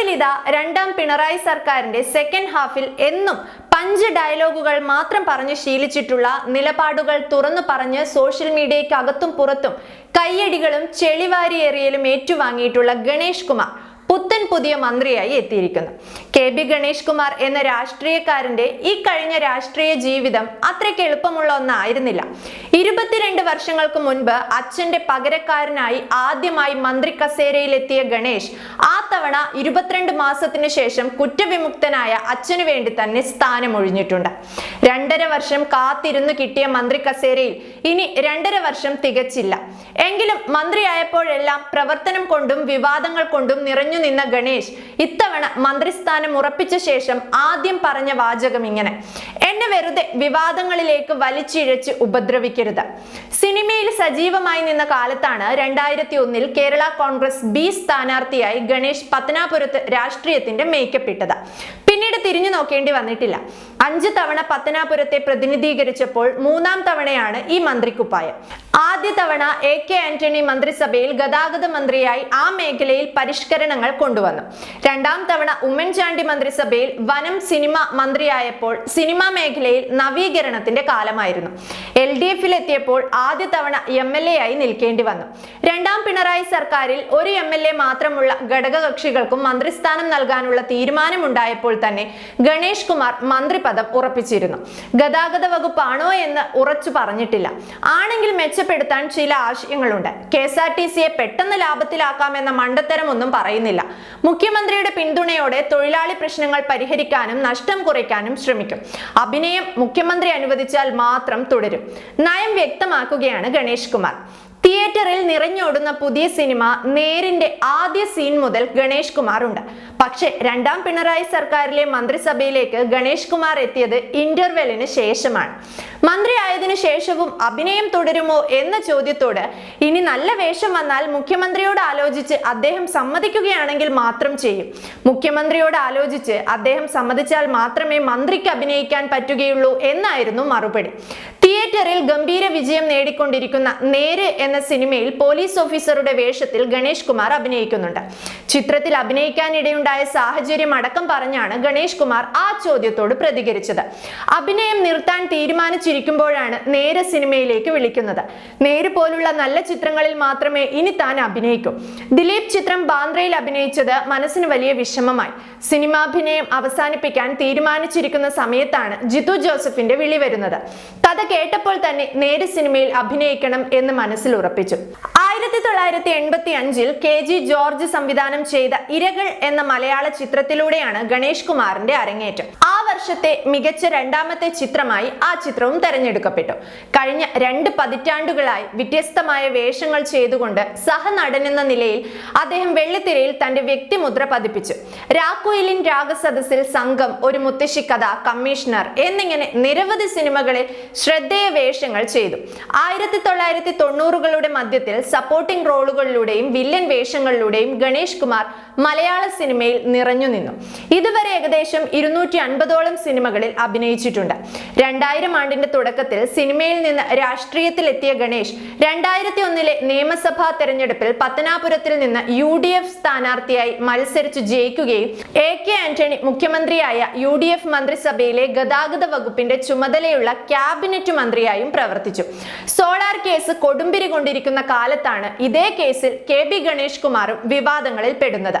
ഒടുവിലിതാ രണ്ടാം പിണറായി സർക്കാരിന്റെ സെക്കൻഡ് ഹാഫിൽ എന്നും പഞ്ച് ഡയലോഗുകൾ മാത്രം പറഞ്ഞ് ശീലിച്ചിട്ടുള്ള നിലപാടുകൾ തുറന്നു പറഞ്ഞ് സോഷ്യൽ മീഡിയയ്ക്ക് അകത്തും പുറത്തും കയ്യടികളും ചെളിവാരിയേറിയലും ഏറ്റുവാങ്ങിയിട്ടുള്ള ഗണേഷ് കുമാർ. പുത്തൻ പുതിയ മന്ത്രിയായി എത്തിയിരിക്കുന്നു. കെ ബി ഗണേഷ് കുമാർ എന്ന രാഷ്ട്രീയക്കാരന്റെ ഈ കഴിഞ്ഞ രാഷ്ട്രീയ ജീവിതം അത്രയ്ക്ക് എളുപ്പമുള്ള ഒന്നായിരുന്നില്ല. ഇരുപത്തിരണ്ട് വർഷങ്ങൾക്ക് മുൻപ് അച്ഛന്റെ പകരക്കാരനായി ആദ്യമായി മന്ത്രി കസേരയിലെത്തിയ ഗണേഷ് ആ തവണ ഇരുപത്തിരണ്ട് മാസത്തിനു ശേഷം കുറ്റവിമുക്തനായ അച്ഛനു വേണ്ടി തന്നെ സ്ഥാനമൊഴിഞ്ഞിട്ടുണ്ട്. രണ്ടര വർഷം കാത്തിരുന്നു കിട്ടിയ മന്ത്രി കസേരയിൽ ഇനി രണ്ടര വർഷം തികച്ചില്ല. എങ്കിലും മന്ത്രിയായപ്പോഴെല്ലാം പ്രവർത്തനം കൊണ്ടും വിവാദങ്ങൾ കൊണ്ടും നിറഞ്ഞു നിന്ന ഗണേഷ് ഇത്തവണ മന്ത്രിസ്ഥാനം ഉറപ്പിച്ച ശേഷം ആദ്യം പറഞ്ഞ വാചകം ഇങ്ങനെ. എന്നെ വെറുതെ വിവാദങ്ങളിലേക്ക് വലിച്ചിഴച്ച് ഉപദ്രവിക്കരുത്. സിനിമയിൽ സജീവമായി നിന്ന കാലത്താണ് രണ്ടായിരത്തി ഒന്നിൽ കേരള കോൺഗ്രസ് ബി സ്ഥാനാർത്ഥിയായി ഗണേഷ് പത്തനാപുരത്ത് രാഷ്ട്രീയത്തിന്റെ മേക്കപ്പ് ഇട്ടത്. പിന്നീട് തിരിഞ്ഞു നോക്കേണ്ടി വന്നിട്ടില്ല. അഞ്ച് തവണ പത്തനാപുരത്തെ പ്രതിനിധീകരിച്ചപ്പോൾ മൂന്നാം തവണയാണ് ഈ മന്ത്രിക്കുപ്പായം. ആദ്യ തവണ എ കെ ആന്റണി മന്ത്രിസഭയിൽ ഗതാഗത മന്ത്രിയായി ആ മേഖലയിൽ പരിഷ്കരണങ്ങൾ കൊണ്ടുവന്നു. രണ്ടാം തവണ ഉമ്മൻചാണ്ടി മന്ത്രിസഭയിൽ വനം സിനിമ മന്ത്രിയായപ്പോൾ സിനിമാ മേഖലയിൽ നവീകരണത്തിന്റെ കാലമായിരുന്നു. എൽ ഡി എഫിൽ എത്തിയപ്പോൾ ആദ്യ തവണ എം എൽ എ ആയി നിൽക്കേണ്ടി വന്നു. രണ്ടാം പിണറായി സർക്കാരിൽ ഒരു എം എൽ എ മാത്രമുള്ള ഘടകകക്ഷികൾക്കും മന്ത്രിസ്ഥാനം നൽകാനുള്ള തീരുമാനമുണ്ടായപ്പോൾ തന്നെ ഗണേഷ് കുമാർ മന്ത്രിപദം ഉറപ്പിച്ചിരുന്നു. ഗതാഗത വകുപ്പാണോ എന്ന് ഉറച്ചു പറഞ്ഞിട്ടില്ല. ആണെങ്കിൽ മെച്ചപ്പെടുത്താൻ ചില ആശയങ്ങളുണ്ട്. കെ എസ് ആർ ടി സിയെ പെട്ടെന്ന് ലാഭത്തിലാക്കാമെന്ന മണ്ടത്തരമൊന്നും പറയുന്നില്ല. മുഖ്യമന്ത്രിയുടെ പിന്തുണയോടെ തൊഴിലാളി പ്രശ്നങ്ങൾ പരിഹരിക്കാനും നഷ്ടം കുറയ്ക്കാനും ശ്രമിക്കും. അഭിനയം മുഖ്യമന്ത്രി അനുവദിച്ചാൽ മാത്രം തുടരും. നയം വ്യക്തമാക്കുകയാണ് ഗണേഷ് കുമാർ. തിയേറ്ററിൽ നിറഞ്ഞോടുന്ന പുതിയ സിനിമ നേരിന്റെ ആദ്യ സീൻ മുതൽ ഗണേഷ് കുമാർ ഉണ്ട്. പക്ഷേ രണ്ടാം പിണറായി സർക്കാരിലെ മന്ത്രിസഭയിലേക്ക് ഗണേഷ് കുമാർ എത്തിയത് ഇന്റർവെല്ലിന് ശേഷമാണ്. മന്ത്രി ആയതിനു ശേഷവും അഭിനയം തുടരുമോ എന്ന ചോദ്യത്തോട് ഇനി നല്ല വേഷം വന്നാൽ മുഖ്യമന്ത്രിയോട് ആലോചിച്ച് അദ്ദേഹം സമ്മതിക്കുകയാണെങ്കിൽ മാത്രം ചെയ്യും. മുഖ്യമന്ത്രിയോട് ആലോചിച്ച് അദ്ദേഹം സമ്മതിച്ചാൽ മാത്രമേ മന്ത്രിക്ക് അഭിനയിക്കാൻ പറ്റുകയുള്ളൂ എന്നായിരുന്നു മറുപടി. തിയേറ്ററിൽ ഗംഭീര വിജയം നേടിക്കൊണ്ടിരിക്കുന്ന നേര് എന്ന സിനിമയിൽ പോലീസ് ഓഫീസറുടെ വേഷത്തിൽ ഗണേഷ് കുമാർ അഭിനയിക്കുന്നുണ്ട്. ചിത്രത്തിൽ അഭിനയിക്കാനിടയുണ്ടായ സാഹചര്യം അടക്കം പറഞ്ഞാണ് ഗണേഷ് കുമാർ ആ ചോദ്യത്തോട് പ്രതികരിച്ചത്. അഭിനയം നിർത്താൻ തീരുമാനിച്ചിരിക്കുമ്പോഴാണ് നേര് സിനിമയിലേക്ക് വിളിക്കുന്നത്. നേര് പോലുള്ള നല്ല ചിത്രങ്ങളിൽ മാത്രമേ ഇനി താൻ അഭിനയിക്കൂ. ദിലീപ് ചിത്രം ബാന്ദ്രയിൽ അഭിനയിച്ചത് മനസ്സിന് വലിയ വിഷമമായി. സിനിമാഭിനയം അവസാനിപ്പിക്കാൻ തീരുമാനിച്ചിരിക്കുന്ന സമയത്താണ് ജിതു ജോസഫിന്റെ വിളി വരുന്നത്. കഥ കേട്ടപ്പോൾ തന്നെ നേരെ സിനിമയിൽ അഭിനയിക്കണം എന്ന് മനസ്സിൽ ഉറപ്പിച്ചു. ആയിരത്തി തൊള്ളായിരത്തി എൺപത്തി അഞ്ചിൽ കെ ജി ജോർജ് സംവിധാനം ചെയ്ത ഇരകൾ എന്ന മലയാള ചിത്രത്തിലൂടെയാണ് ഗണേഷ് കുമാറിന്റെ അരങ്ങേറ്റം. ആ വർഷത്തെ മികച്ച രണ്ടാമത്തെ ചിത്രമായി ആ ചിത്രവും തെരഞ്ഞെടുക്കപ്പെട്ടു. കഴിഞ്ഞ രണ്ട് പതിറ്റാണ്ടുകളായി വ്യത്യസ്തമായ വേഷങ്ങൾ ചെയ്തുകൊണ്ട് എന്ന നിലയിൽ അദ്ദേഹം വെള്ളിത്തിരയിൽ തന്റെ വ്യക്തിമുദ്ര പതിപ്പിച്ചു. രാക്കോയിലിൻ രാഗസദസ്സിൽ സംഘം ഒരു മുത്തശ്ശി കഥ കമ്മീഷണർ എന്നിങ്ങനെ നിരവധി സിനിമകളിൽ ശ്രദ്ധേയ വേഷങ്ങൾ ചെയ്തു. ആയിരത്തി തൊള്ളായിരത്തി തൊണ്ണൂറുകളുടെ മധ്യത്തിൽ സപ്പോർട്ടിംഗ് റോളുകളിലൂടെയും വില്ലൻ വേഷങ്ങളിലൂടെയും ഗണേഷ് കുമാർ മലയാള സിനിമയിൽ നിറഞ്ഞു നിന്നു. ഇതുവരെ ഏകദേശം ഇരുന്നൂറ്റി അൻപതോളം സിനിമകളിൽ അഭിനയിച്ചിട്ടുണ്ട്. രണ്ടായിരം ആണ്ടിന്റെ തുടക്കത്തിൽ സിനിമയിൽ നിന്ന് രാഷ്ട്രീയത്തിലെത്തിയ ഗണേഷ് രണ്ടായിരത്തി ഒന്നിലെ നിയമസഭാ തെരഞ്ഞെടുപ്പിൽ പത്തനാപുരത്തിൽ നിന്ന് യു ഡി എഫ് സ്ഥാനാർത്ഥിയായി മത്സരിച്ച് ജയിക്കുകയും എ കെ ആന്റണി മുഖ്യമന്ത്രിയായ യു ഡി എഫ് മന്ത്രിസഭയിലെ ഗതാഗത വകുപ്പിന്റെ ചുമതലയുള്ള ക്യാബിനറ്റ് മന്ത്രിയായും പ്രവർത്തിച്ചു. സോളാർ കേസ് കൊടുമ്പിരി കൊണ്ടിരിക്കുന്ന കാലത്താണ് ഇതേ കേസിൽ കെ ബി ഗണേഷ് കുമാറും വിവാദങ്ങളിൽ പെടുന്നത്.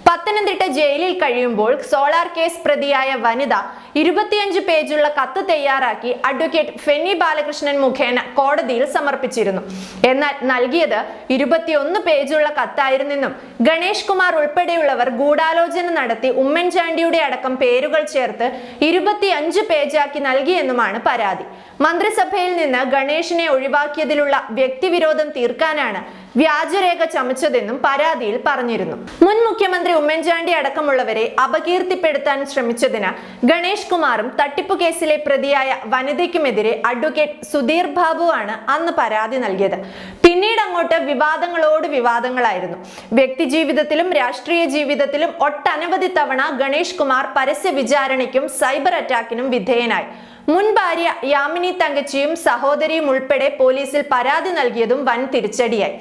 പത്തനംതിട്ട ജയിലിൽ കഴിയുമ്പോൾ സോളാർ കേസ് പ്രതിയായ വനിത ഇരുപത്തിയഞ്ച് പേജുള്ള കത്ത് തയ്യാറാക്കി അഡ്വക്കേറ്റ് ഫെന്നി ബാലകൃഷ്ണൻ മുഖേന കോടതിയിൽ സമർപ്പിച്ചിരുന്നു. എന്നാൽ നൽകിയത് ഇരുപത്തിയൊന്ന് പേജുള്ള കത്തായിരുന്നെന്നും ഗണേഷ് കുമാർ ഉൾപ്പെടെയുള്ളവർ ഗൂഢാലോചന നടത്തി ഉമ്മൻചാണ്ടിയുടെ അടക്കം പേരുകൾ ചേർത്ത് ഇരുപത്തിയഞ്ച് പേജാക്കി നൽകിയെന്നുമാണ് പരാതി. മന്ത്രിസഭയിൽ നിന്ന് ഗണേഷിനെ ഒഴിവാക്കിയതിലുള്ള വ്യക്തിവിരോധം തീർക്കാനാണ് വ്യാജരേഖ ചമച്ചതെന്നും പരാതിയിൽ പറഞ്ഞിരുന്നു. മുൻ മുഖ്യമന്ത്രി ഉമ്മൻചാണ്ടി അടക്കമുള്ളവരെ അപകീർത്തിപ്പെടുത്താൻ ശ്രമിച്ചതിന് ഗണേഷ് കുമാറും തട്ടിപ്പു കേസിലെ പ്രതിയായ വനിതയ്ക്കുമെതിരെ അഡ്വക്കേറ്റ് സുധീർ ബാബു ആണ് അന്ന് പരാതി നൽകിയത്. പിന്നീട് അങ്ങോട്ട് വിവാദങ്ങളോട് വിവാദങ്ങളായിരുന്നു. വ്യക്തി ജീവിതത്തിലും രാഷ്ട്രീയ ജീവിതത്തിലും ഒട്ടനവധി തവണ ഗണേഷ് കുമാർ പരസ്യ വിചാരണയ്ക്കും സൈബർ അറ്റാക്കിനും വിധേയനായി. മുൻ ഭാര്യ യാമിനി തങ്കച്ചിയും സഹോദരിയും ഉൾപ്പെടെ പോലീസിൽ പരാതി നൽകിയതും വൻ തിരിച്ചടിയായി.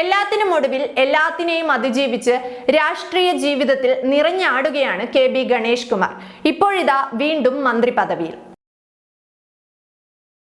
എല്ലാത്തിനും ഒടുവിൽ എല്ലാത്തിനെയും അതിജീവിച്ച് രാഷ്ട്രീയ ജീവിതത്തിൽ നിറഞ്ഞാടുകയാണ് കെ ബി ഗണേഷ് കുമാർ. ഇപ്പോഴിതാ വീണ്ടും മന്ത്രി പദവിയിൽ.